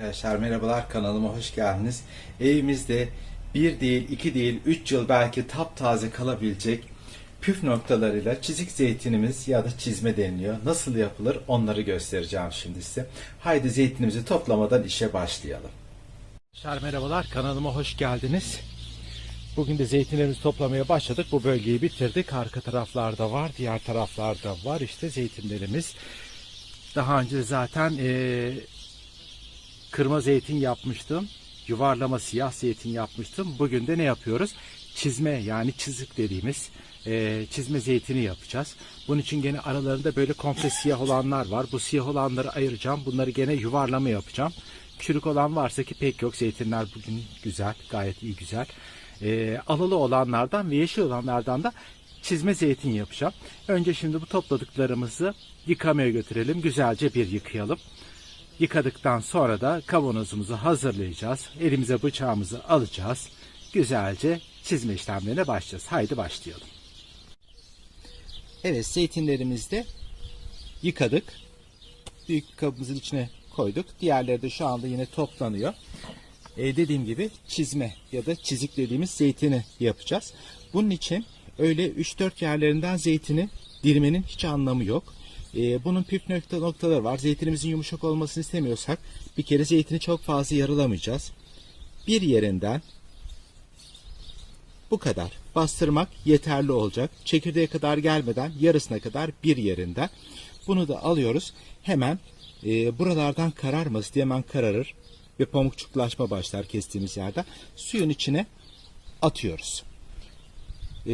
Arkadaşlar merhabalar kanalıma hoş geldiniz. Evimizde bir değil, iki değil, üç yıl belki taptaze kalabilecek püf noktalarıyla çizik zeytinimiz ya da çizme deniliyor. Nasıl yapılır onları göstereceğim şimdi size. Haydi zeytinimizi toplamadan işe başlayalım. Arkadaşlar merhabalar kanalıma hoş geldiniz. Bugün de zeytinlerimizi toplamaya başladık. Bu bölgeyi bitirdik. Arka taraflarda var, diğer taraflarda var. İşte zeytinlerimiz. Daha önce zaten eee kırma zeytin yapmıştım. Yuvarlama siyah zeytin yapmıştım. Bugün de ne yapıyoruz? Çizme yani çizik dediğimiz e, çizme zeytini yapacağız. Bunun için gene aralarında böyle komple siyah olanlar var. Bu siyah olanları ayıracağım. Bunları gene yuvarlama yapacağım. Çürük olan varsa ki pek yok. Zeytinler bugün güzel. Gayet iyi güzel. E, alalı olanlardan ve yeşil olanlardan da çizme zeytin yapacağım. Önce şimdi bu topladıklarımızı yıkamaya götürelim. Güzelce bir yıkayalım. Yıkadıktan sonra da kavanozumuzu hazırlayacağız. Elimize bıçağımızı alacağız. Güzelce çizme işlemlerine başlayacağız. Haydi başlayalım. Evet zeytinlerimizi de yıkadık. Büyük kabımızın içine koyduk. Diğerleri de şu anda yine toplanıyor. Ee, dediğim gibi çizme ya da çizik dediğimiz zeytini yapacağız. Bunun için öyle 3-4 yerlerinden zeytini dirmenin hiç anlamı yok. Ee, bunun püf nokta noktaları var. Zeytinimizin yumuşak olmasını istemiyorsak bir kere zeytini çok fazla yarılamayacağız. Bir yerinden bu kadar bastırmak yeterli olacak. Çekirdeğe kadar gelmeden yarısına kadar bir yerinden. Bunu da alıyoruz. Hemen e, buralardan kararması diye hemen kararır ve pamukçuklaşma başlar kestiğimiz yerde. Suyun içine atıyoruz. E,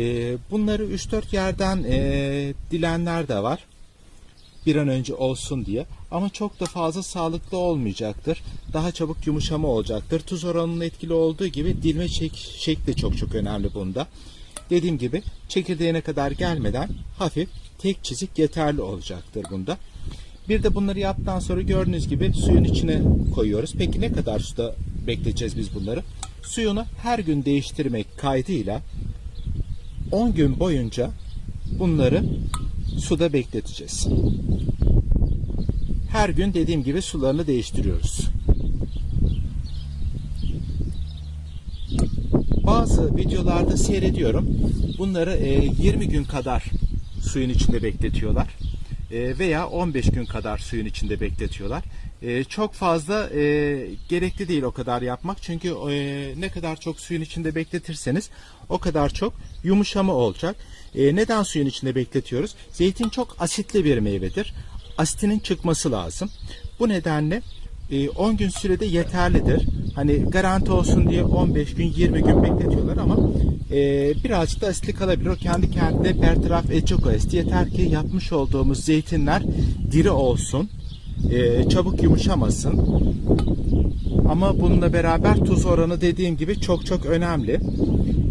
bunları 3-4 yerden e, dilenler de var bir an önce olsun diye. Ama çok da fazla sağlıklı olmayacaktır. Daha çabuk yumuşama olacaktır. Tuz oranının etkili olduğu gibi dilme şek şekli çok çok önemli bunda. Dediğim gibi çekirdeğine kadar gelmeden hafif tek çizik yeterli olacaktır bunda. Bir de bunları yaptıktan sonra gördüğünüz gibi suyun içine koyuyoruz. Peki ne kadar suda bekleteceğiz biz bunları? Suyunu her gün değiştirmek kaydıyla 10 gün boyunca bunları suda bekleteceğiz. Her gün dediğim gibi sularını değiştiriyoruz. Bazı videolarda seyrediyorum. Bunları e, 20 gün kadar suyun içinde bekletiyorlar. E, veya 15 gün kadar suyun içinde bekletiyorlar. E, çok fazla e, gerekli değil o kadar yapmak. Çünkü e, ne kadar çok suyun içinde bekletirseniz o kadar çok yumuşama olacak. E, neden suyun içinde bekletiyoruz? Zeytin çok asitli bir meyvedir. Asitinin çıkması lazım. Bu nedenle e, 10 gün sürede yeterlidir. Hani garanti olsun diye 15 gün 20 gün bekletiyorlar ama e, birazcık da asitli kalabilir. O kendi kendine bertaraf edecek o asit. Yeter ki yapmış olduğumuz zeytinler diri olsun. E, çabuk yumuşamasın. Ama bununla beraber tuz oranı dediğim gibi çok çok önemli.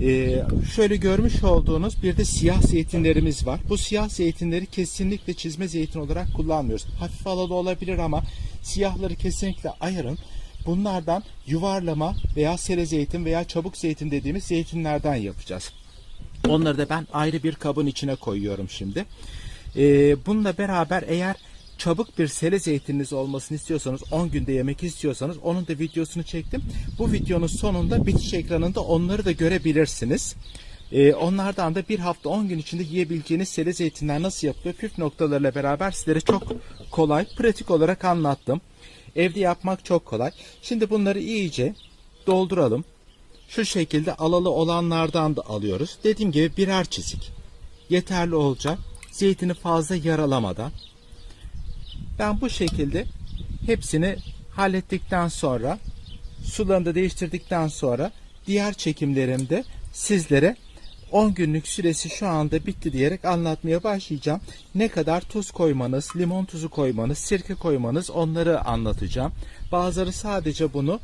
Ee, şöyle görmüş olduğunuz bir de siyah zeytinlerimiz var. Bu siyah zeytinleri kesinlikle çizme zeytin olarak kullanmıyoruz. Hafif alalı olabilir ama siyahları kesinlikle ayırın. Bunlardan yuvarlama veya sere zeytin veya çabuk zeytin dediğimiz zeytinlerden yapacağız. Onları da ben ayrı bir kabın içine koyuyorum şimdi. Ee, bununla beraber eğer çabuk bir sele zeytininiz olmasını istiyorsanız 10 günde yemek istiyorsanız onun da videosunu çektim. Bu videonun sonunda bitiş ekranında onları da görebilirsiniz. Ee, onlardan da bir hafta 10 gün içinde yiyebileceğiniz sele zeytinler nasıl yapılıyor püf noktalarıyla beraber sizlere çok kolay, pratik olarak anlattım. Evde yapmak çok kolay. Şimdi bunları iyice dolduralım. Şu şekilde alalı olanlardan da alıyoruz. Dediğim gibi birer çizik. Yeterli olacak. Zeytini fazla yaralamadan. Ben bu şekilde hepsini hallettikten sonra sularını da değiştirdikten sonra diğer çekimlerimde sizlere 10 günlük süresi şu anda bitti diyerek anlatmaya başlayacağım. Ne kadar tuz koymanız, limon tuzu koymanız, sirke koymanız onları anlatacağım. Bazıları sadece bunu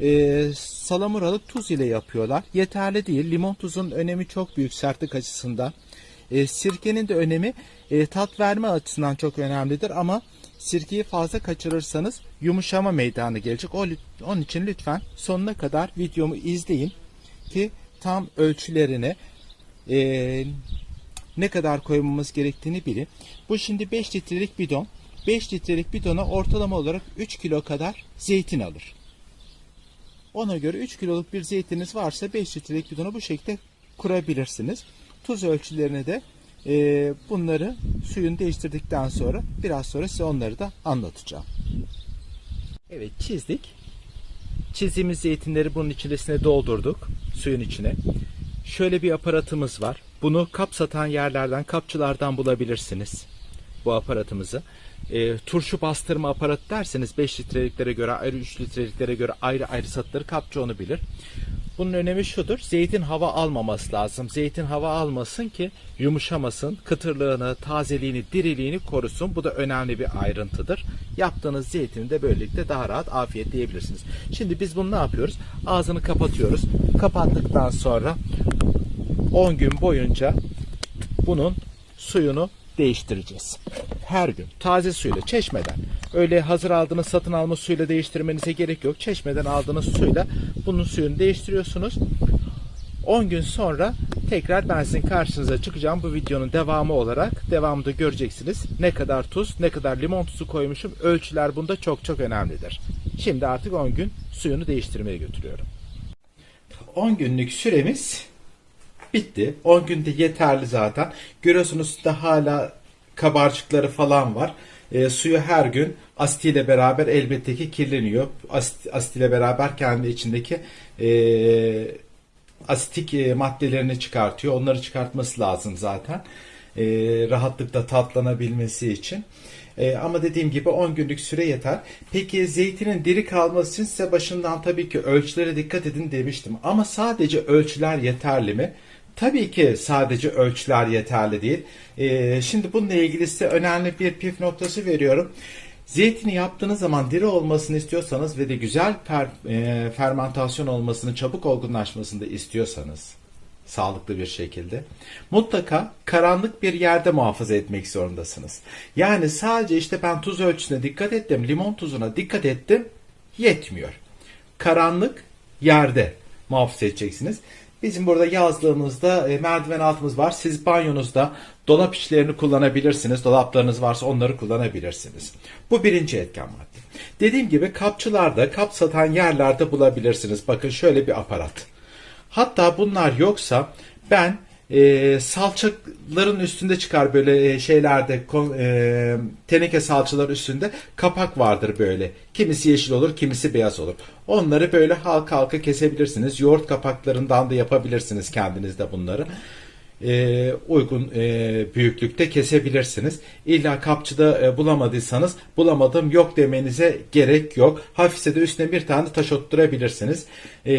e, salamuralık tuz ile yapıyorlar. Yeterli değil. Limon tuzun önemi çok büyük sertlik açısından. E, sirkenin de önemi e, tat verme açısından çok önemlidir ama sirkeyi fazla kaçırırsanız yumuşama meydana gelecek. O, onun için lütfen sonuna kadar videomu izleyin ki tam ölçülerini e, ne kadar koymamız gerektiğini bilin. Bu şimdi 5 litrelik bidon. 5 litrelik bidona ortalama olarak 3 kilo kadar zeytin alır. Ona göre 3 kiloluk bir zeytiniz varsa 5 litrelik bidona bu şekilde kurabilirsiniz. Tuz ölçülerini de e, bunları suyun değiştirdikten sonra biraz sonra size onları da anlatacağım. Evet çizdik. Çizdiğimiz zeytinleri bunun içerisine doldurduk. Suyun içine. Şöyle bir aparatımız var. Bunu kap satan yerlerden, kapçılardan bulabilirsiniz. Bu aparatımızı. E, turşu bastırma aparatı derseniz 5 litreliklere göre ayrı 3 litreliklere göre ayrı ayrı satılır. Kapçı onu bilir. Bunun önemi şudur. Zeytin hava almaması lazım. Zeytin hava almasın ki yumuşamasın. Kıtırlığını, tazeliğini, diriliğini korusun. Bu da önemli bir ayrıntıdır. Yaptığınız zeytini de böylelikle daha rahat afiyet yiyebilirsiniz. Şimdi biz bunu ne yapıyoruz? Ağzını kapatıyoruz. Kapattıktan sonra 10 gün boyunca bunun suyunu değiştireceğiz. Her gün taze suyla çeşmeden öyle hazır aldığınız satın alma suyla değiştirmenize gerek yok. Çeşmeden aldığınız suyla bunun suyunu değiştiriyorsunuz. 10 gün sonra tekrar ben sizin karşınıza çıkacağım bu videonun devamı olarak. Devamında göreceksiniz ne kadar tuz, ne kadar limon tuzu koymuşum. Ölçüler bunda çok çok önemlidir. Şimdi artık 10 gün suyunu değiştirmeye götürüyorum. 10 günlük süremiz bitti. 10 günde yeterli zaten. Görüyorsunuz da hala kabarcıkları falan var. E, suyu her gün asitiyle beraber elbette ki kirleniyor. Asit, asitiyle beraber kendi içindeki e, asitik e, maddelerini çıkartıyor. Onları çıkartması lazım zaten. E, rahatlıkla tatlanabilmesi için. E, ama dediğim gibi 10 günlük süre yeter. Peki zeytinin diri kalması için size başından tabii ki ölçülere dikkat edin demiştim. Ama sadece ölçüler yeterli mi? Tabii ki sadece ölçüler yeterli değil. E, şimdi bununla ilgili size önemli bir püf noktası veriyorum. Zeytini yaptığınız zaman diri olmasını istiyorsanız ve de güzel per, e, fermentasyon olmasını, çabuk olgunlaşmasını da istiyorsanız sağlıklı bir şekilde mutlaka karanlık bir yerde muhafaza etmek zorundasınız. Yani sadece işte ben tuz ölçüsüne dikkat ettim, limon tuzuna dikkat ettim yetmiyor. Karanlık yerde muhafaza edeceksiniz. Bizim burada yazlığımızda e, merdiven altımız var. Siz banyonuzda dolap işlerini kullanabilirsiniz. Dolaplarınız varsa onları kullanabilirsiniz. Bu birinci etken madde. Dediğim gibi kapçılarda, kap satan yerlerde bulabilirsiniz. Bakın şöyle bir aparat. Hatta bunlar yoksa ben e, salçaların üstünde çıkar böyle e, şeylerde e, teneke salçalar üstünde kapak vardır böyle. Kimisi yeşil olur, kimisi beyaz olur. Onları böyle halka halka kesebilirsiniz. Yoğurt kapaklarından da yapabilirsiniz kendiniz de bunları. E, uygun e, büyüklükte kesebilirsiniz. İlla kapçıda e, bulamadıysanız bulamadım yok demenize gerek yok. Hafifse de üstüne bir tane taş oturtturabilirsiniz. E,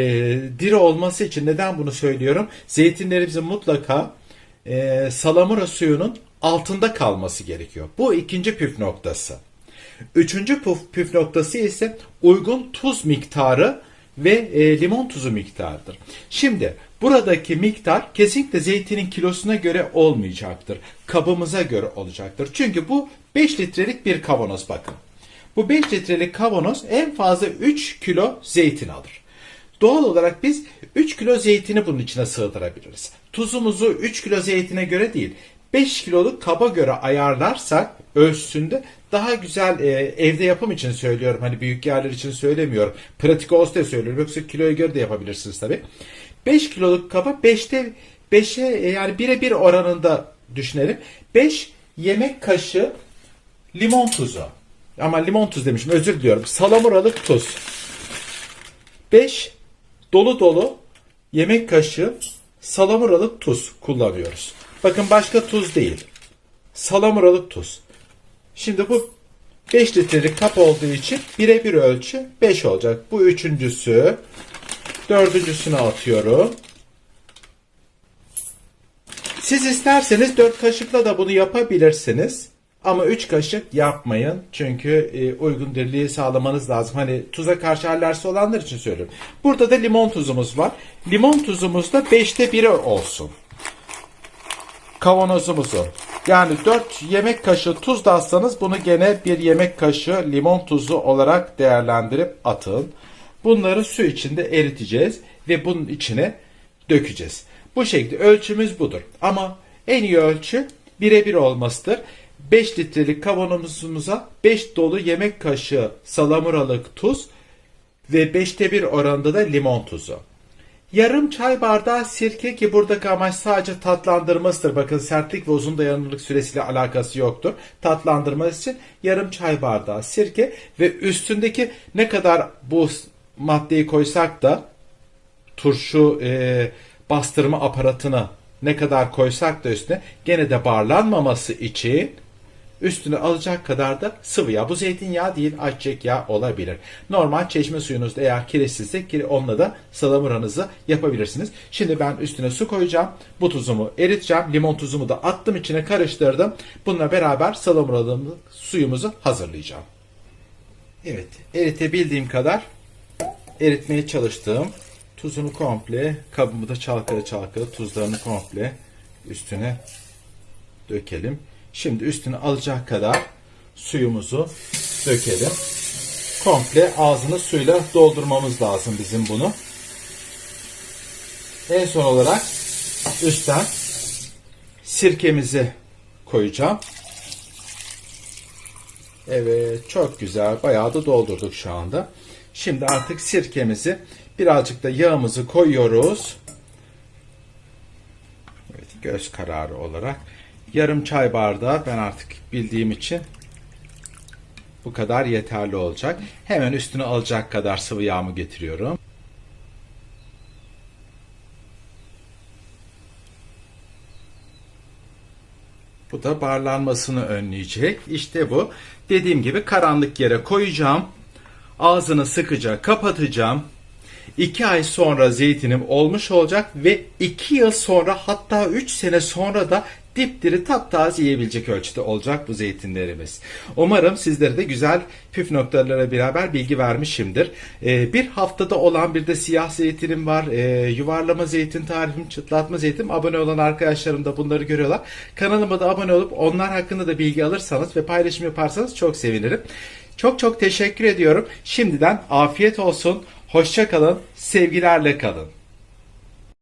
diri olması için neden bunu söylüyorum? Zeytinlerimizin mutlaka salamura suyunun altında kalması gerekiyor. Bu ikinci püf noktası. Üçüncü püf, püf noktası ise uygun tuz miktarı ve e, limon tuzu miktarıdır. Şimdi buradaki miktar kesinlikle zeytinin kilosuna göre olmayacaktır. Kabımıza göre olacaktır. Çünkü bu 5 litrelik bir kavanoz bakın. Bu 5 litrelik kavanoz en fazla 3 kilo zeytin alır. Doğal olarak biz 3 kilo zeytini bunun içine sığdırabiliriz. Tuzumuzu 3 kilo zeytine göre değil 5 kiloluk kaba göre ayarlarsak ölçüsünde daha güzel e, evde yapım için söylüyorum. Hani büyük yerler için söylemiyorum. Pratik olsun diye söylüyorum. Yoksa kiloya göre de yapabilirsiniz tabi. 5 kiloluk kaba 5'te 5'e yani 1'e 1 oranında düşünelim. 5 yemek kaşığı limon tuzu. Ama limon tuz demişim özür diliyorum. Salamuralık tuz. 5 dolu dolu yemek kaşığı salamuralık tuz kullanıyoruz. Bakın başka tuz değil. Salamuralık tuz. Şimdi bu 5 litrelik kap olduğu için birebir ölçü 5 olacak. Bu üçüncüsü. Dördüncüsünü atıyorum. Siz isterseniz 4 kaşıkla da bunu yapabilirsiniz. Ama 3 kaşık yapmayın. Çünkü e, uygun dirliği sağlamanız lazım. Hani tuza karşı alerjisi olanlar için söylüyorum. Burada da limon tuzumuz var. Limon tuzumuz da 5'te 1'i olsun. Kavanozumuzu. Yani 4 yemek kaşığı tuz da atsanız bunu gene bir yemek kaşığı limon tuzu olarak değerlendirip atın. Bunları su içinde eriteceğiz ve bunun içine dökeceğiz. Bu şekilde ölçümüz budur. Ama en iyi ölçü birebir olmasıdır. 5 litrelik kavanozumuza 5 dolu yemek kaşığı salamuralık tuz ve 5'te 1 oranda da limon tuzu. Yarım çay bardağı sirke ki buradaki amaç sadece tatlandırmasıdır. Bakın sertlik ve uzun dayanıklılık süresiyle alakası yoktur. Tatlandırması için yarım çay bardağı sirke ve üstündeki ne kadar bu maddeyi koysak da turşu e, bastırma aparatını ne kadar koysak da üstüne gene de barlanmaması için üstüne alacak kadar da sıvı yağ. Bu zeytinyağı değil ayçiçek yağı olabilir. Normal çeşme suyunuzda eğer kiretsizse kire- onunla da salamuranızı yapabilirsiniz. Şimdi ben üstüne su koyacağım. Bu tuzumu eriteceğim. Limon tuzumu da attım içine karıştırdım. Bununla beraber salamuranın suyumuzu hazırlayacağım. Evet eritebildiğim kadar eritmeye çalıştım. Tuzunu komple kabımı da çalkala çalkala tuzlarını komple üstüne dökelim. Şimdi üstüne alacak kadar suyumuzu dökelim. Komple ağzını suyla doldurmamız lazım bizim bunu. En son olarak üstten sirkemizi koyacağım. Evet çok güzel. Bayağı da doldurduk şu anda. Şimdi artık sirkemizi birazcık da yağımızı koyuyoruz. Evet göz kararı olarak. Yarım çay bardağı ben artık bildiğim için bu kadar yeterli olacak. Hemen üstüne alacak kadar sıvı yağımı getiriyorum. Bu da barlanmasını önleyecek. İşte bu. Dediğim gibi karanlık yere koyacağım. Ağzını sıkıca kapatacağım. 2 ay sonra zeytinim olmuş olacak ve 2 yıl sonra hatta 3 sene sonra da dipdiri taptaze yiyebilecek ölçüde olacak bu zeytinlerimiz. Umarım sizlere de güzel püf noktalara beraber bilgi vermişimdir. Ee, bir haftada olan bir de siyah zeytinim var. Ee, yuvarlama zeytin tarifim, çıtlatma zeytin. Abone olan arkadaşlarım da bunları görüyorlar. Kanalıma da abone olup onlar hakkında da bilgi alırsanız ve paylaşım yaparsanız çok sevinirim. Çok çok teşekkür ediyorum. Şimdiden afiyet olsun. Hoşça kalın. Sevgilerle kalın.